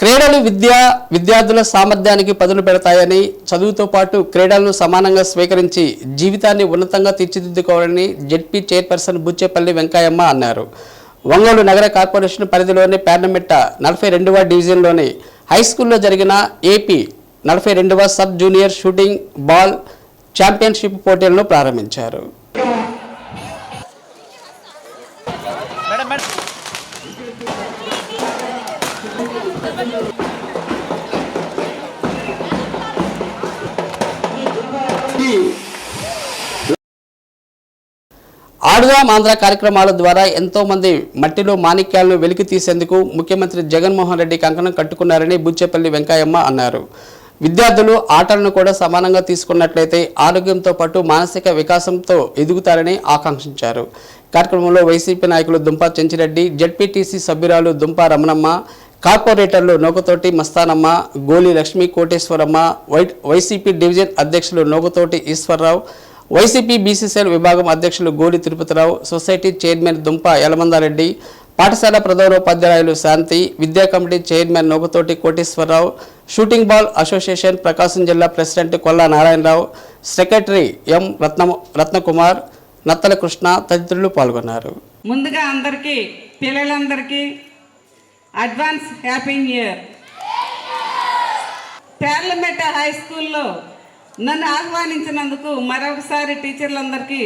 క్రీడలు విద్య విద్యార్థుల సామర్థ్యానికి పదులు పెడతాయని చదువుతో పాటు క్రీడలను సమానంగా స్వీకరించి జీవితాన్ని ఉన్నతంగా తీర్చిదిద్దుకోవాలని జెడ్పీ చైర్పర్సన్ బుచ్చేపల్లి వెంకయ్యమ్మ అన్నారు. ఒంగోలు నగర కార్పొరేషన్ పరిధిలోని పేర్నమిట్ట నలభై రెండవ డివిజన్లోని హై స్కూల్లో జరిగిన ఏపీ నలభై రెండవ sub junior shooting ball championship పోటీలను ప్రారంభించారు. ఆడుదాం ఆంధ్ర కార్యక్రమాల ద్వారా ఎంతోమంది మట్టిలో మాణిక్యాలను వెలికి తీసేందుకు ముఖ్యమంత్రి జగన్మోహన్ రెడ్డి కంకణం కట్టుకున్నారని బుచ్చేపల్లి వెంకయ్యమ్మ అన్నారు. విద్యార్థులు ఆటలను కూడా సమానంగా తీసుకున్నట్లయితే ఆరోగ్యంతో పాటు మానసిక వికాసంతో ఎదుగుతారని ఆకాంక్షించారు. కార్యక్రమంలో వైసీపీ నాయకులు దుంపా చెంచిరెడ్డి జడ్పీటీసీ సభ్యురాలు దుంపా రమణమ్మ కార్పొరేటర్లు Nokatoti Mastanamma Goli Lakshmi Koteswaramma Y YCP division అధ్యక్షులు నోకతోటి ఈశ్వరరావు వైసీపీ బీసీసీఎల్ విభాగం అధ్యక్షులు గోలి తిరుపతిరావు సొసైటీ చైర్మన్ దుంప యలమందారెడ్డి పాఠశాల ప్రధానోపాధ్యాయులు శాంతి విద్యా committee chairman Nokatoti Koteswara Rao shooting ball association Prakasam జిల్లా president Kolla Narayana Rao secretary M Ratna Ratnakumar Nattala Krishna తదితరులు పాల్గొన్నారు. ముందుగా అందరికీ పిల్లలందరికీ advance happy year. Perlametta high స్కూల్లో నన్ను ఆహ్వానించినందుకు మరొకసారి టీచర్లందరికీ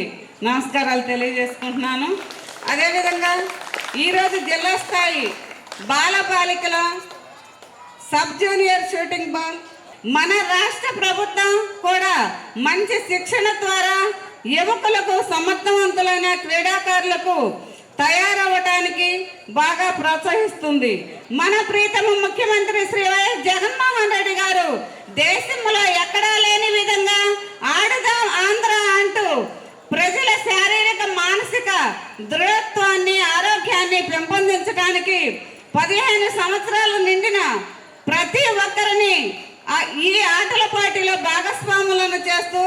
నమస్కారాలు తెలియజేసుకుంటున్నాను. అదేవిధంగా ఈరోజు జిల్లా స్థాయి బాలబాలికల సబ్ జూనియర్ షూటింగ్ బాల్ మన రాష్ట్ర ప్రభుత్వం కూడా మంచి శిక్షణ ద్వారా యువకులకు సమర్థవంతులైన క్రీడాకారులకు తయారవటానికి బాగా ప్రోత్సహిస్తుంది. మన ప్రీతమ ముఖ్యమంత్రి శ్రీ వైఎస్ జగన్మోహన్ రెడ్డి గారు దేశంలో ఎక్కడా లేని విధంగా ఆడదాం ఆంధ్ర అంటూ ప్రజల శారీరక మానసిక దృఢత్వాన్ని ఆరోగ్యాన్ని పెంపొందించడానికి పదిహేను సంవత్సరాలు నిండిన ప్రతి ఒక్కరిని ఈ ఆటల పాటిలో భాగస్వాములను చేస్తూ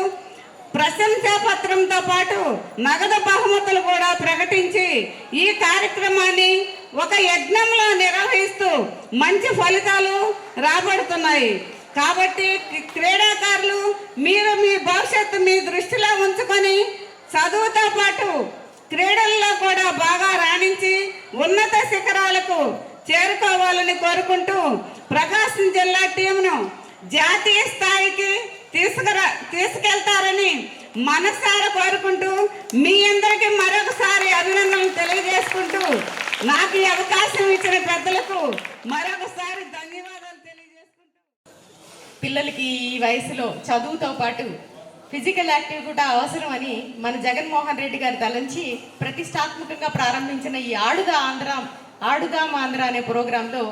ప్రశంసా పత్రంతో పాటు నగదు బహుమతులు కూడా ప్రకటించి ఈ కార్యక్రమాన్ని ఒక యజ్ఞంలో నిర్వహిస్తూ మంచి ఫలితాలు రాబడుతున్నాయి. కాబట్టి క్రీడాకారులు మీరు మీ భవిష్యత్తు మీ దృష్టిలో ఉంచుకొని చదువుతో పాటు క్రీడల్లో కూడా బాగా రాణించి ఉన్నత శిఖరాలకు చేరుకోవాలని కోరుకుంటూ ప్రకాశం జిల్లా టీంను జాతీయ స్థాయికి తీసుకురా తీసుకెళ్తారని మనసారా కోరుకుంటూ మీ అందరికీ మరొకసారి అభినందనలు తెలియజేసుకుంటూ నాకు ఈ అవకాశం ఇచ్చిన పెద్దలకు మరొకసారి ధన్యవాదాలు తెలియజేసుకుంటూ. పిల్లలకి ఈ వయసులో చదువుతో పాటు ఫిజికల్ యాక్టివ్ కూడా అవసరం అని మన జగన్మోహన్ రెడ్డి గారు తలంచి ప్రతిష్టాత్మకంగా ప్రారంభించిన ఈ ఆడుదా ఆంధ్ర ఆడుదాం ఆంధ్ర అనే ప్రోగ్రాంలో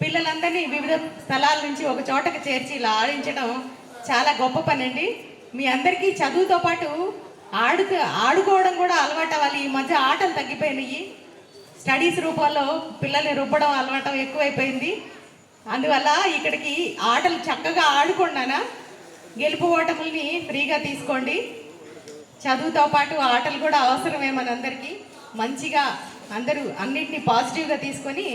పిల్లలందరినీ వివిధ స్థలాల నుంచి ఒక చోటకు చేర్చి ఇలా ఆడించడం చాలా గొప్ప పని అండి మీ అందరికీ చదువుతో పాటు ఆడుతూ ఆడుకోవడం కూడా అలవాటు అవ్వాలి ఈ మధ్య ఆటలు తగ్గిపోయినాయి. స్టడీస్ రూపంలో పిల్లల్ని రుబ్బడం అలవాటం ఎక్కువైపోయింది. అందువల్ల ఇక్కడికి ఆటలు చక్కగా ఆడుకున్నానా గెలుపు ఓటముల్ని ఫ్రీగా తీసుకోండి. చదువుతో పాటు ఆటలు కూడా అవసరమే మనందరికీ. మంచిగా అందరూ అన్నిటినీ పాజిటివ్గా తీసుకొని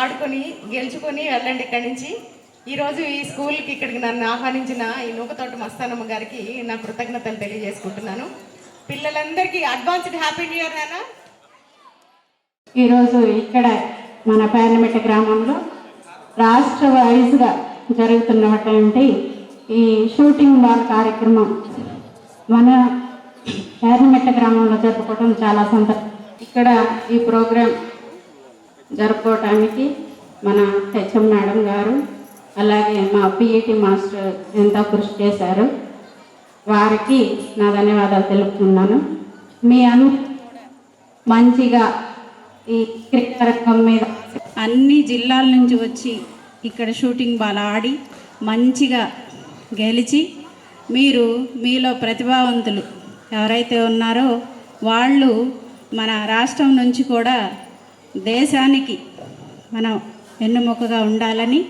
ఆడుకొని గెలుచుకొని వెళ్ళండి ఇక్కడి నుంచి. ఈరోజు ఈ స్కూల్కి ఇక్కడికి నన్ను ఆహ్వానించిన ఈ నూకతోట మస్తానమ్మ గారికి నా కృతజ్ఞతలు తెలియజేసుకుంటున్నాను. పిల్లలందరికీ అడ్వాన్స్డ్ హ్యాపీ న్యూ ఇయర్ నాన్న. ఈరోజు ఇక్కడ మన పేర్నమెట్ట గ్రామంలో రాష్ట్ర వైజ్గా జరుగుతున్నటువంటి ఈ షూటింగ్ బాల్ కార్యక్రమం మన పేర్నమెట్ట గ్రామంలో జరుపుకోవడం చాలా సంతోషం ఇక్కడ ఈ ప్రోగ్రాం జరుపుకోవటానికి మన హెచ్ఎం మేడం గారు అలాగే మా పిఈటి మాస్టర్ ఎంతో కృషి చేశారు. వారికి నా ధన్యవాదాలు తెలుపుతున్నాను. మీ అను మంచిగా ఈ క్రికెట్ రకం మీద అన్ని జిల్లాల నుంచి వచ్చి ఇక్కడ షూటింగ్ బాల్ ఆడి మంచిగా గెలిచి మీరు మీలో ప్రతిభావంతులు ఎవరైతే ఉన్నారో వాళ్ళు మన రాష్ట్రం నుంచి కూడా దేశానికి మనం వెన్నుముకగా ఉండాలని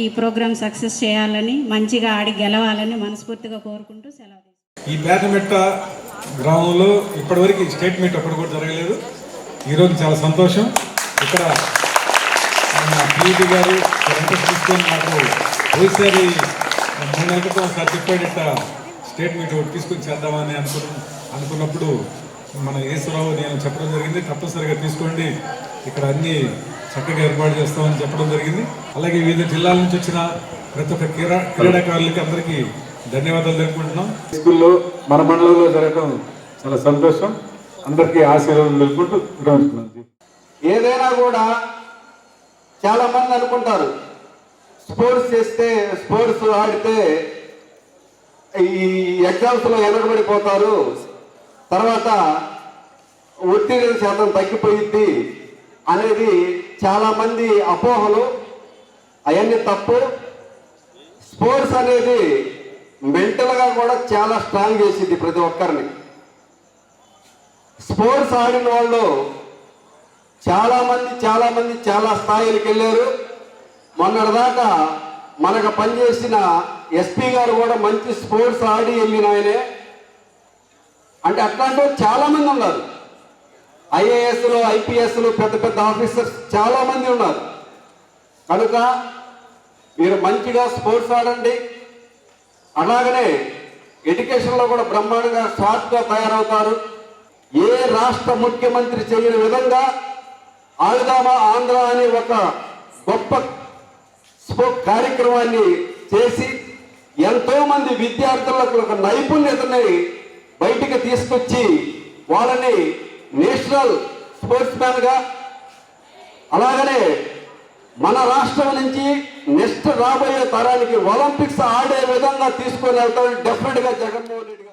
ఈ ప్రోగ్రాం సక్సెస్ చేయాలని మంచిగా ఆడి గెలవాలని మనస్ఫూర్తిగా కోరుకుంటూ సెలవు ఈ పేటమెట్ట గ్రామంలో ఇప్పటివరకు స్టేట్ మీట్ కూడా జరగలేదు. ఈరోజు చాలా సంతోషం. ఇక్కడ మన గారు తీసుకొని నాకు పోయిసారి మూడు నెలల క్రితం ఒకసారి స్టేట్ మీట్ ఒకటి తీసుకొని చేద్దామని అనుకున్న అనుకున్నప్పుడు మన ఈశ్వరరావు నేను చెప్పడం జరిగింది. తప్పనిసరిగా తీసుకోండి. ఇక్కడ అన్ని చక్కగా ఏర్పాటు చేస్తామని చెప్పడం జరిగింది. అలాగే వివిధ జిల్లాల నుంచి వచ్చిన ప్రతి ఒక్క క్రీడా క్రీడాకారులకి అందరికీ ధన్యవాదాలు తెలుపుకుంటున్నాం. స్కూల్లో మన మండలంలో జరగడం చాలా సంతోషం. అందరికీ ఆశీర్వాదం తెలుపుకుంటూ ఏదైనా కూడా చాలా మంది అనుకుంటారు స్పోర్ట్స్ చేస్తే స్పోర్ట్స్ ఆడితే ఈ ఎగ్జామ్స్లో వెనకబడిపోతారు తర్వాత ఉత్తీర్ణ శాతం తగ్గిపోయిద్ది అనేది చాలా మంది అపోహలు అవన్నీ తప్పు. స్పోర్ట్స్ అనేది మెంటల్గా కూడా చాలా స్ట్రాంగ్ చేసింది ప్రతి ఒక్కరిని. స్పోర్ట్స్ ఆడిన వాళ్ళు చాలామంది చాలామంది చాలా స్థాయిలకు వెళ్ళారు. మొన్నటిదాకా మనకు పనిచేసిన ఎస్పీ గారు కూడా మంచి స్పోర్ట్స్ ఆడి వెళ్ళిన ఆయనే. అంటే అట్లాంటి చాలామంది ఉన్నారు. ఐఏఎస్లు ఐపీఎస్లు పెద్ద పెద్ద ఆఫీసర్స్ చాలా మంది ఉన్నారు. కనుక మీరు మంచిగా స్పోర్ట్స్ ఆడండి. అలాగనే ఎడ్యుకేషన్లో కూడా బ్రహ్మాండంగా షార్ట్గా తయారవుతారు. ఏ రాష్ట్ర ముఖ్యమంత్రి చేయని విధంగా ఆయుధామా ఆంధ్ర అనే ఒక గొప్ప స్పో- కార్యక్రమాన్ని చేసి ఎంతో మంది విద్యార్థులకు ఒక నైపుణ్యతని బయటికి తీసుకొచ్చి వాళ్ళని నేషనల్ స్పోర్ట్స్ మ్యాన్గా అలాగనే మన రాష్ట్రం నుంచి నెక్స్ట్ రాబోయే తరానికి ఒలింపిక్స్ ఆడే విధంగా తీసుకొని వెళ్తామని డెఫినెట్గా జగన్మోహన్ రెడ్డి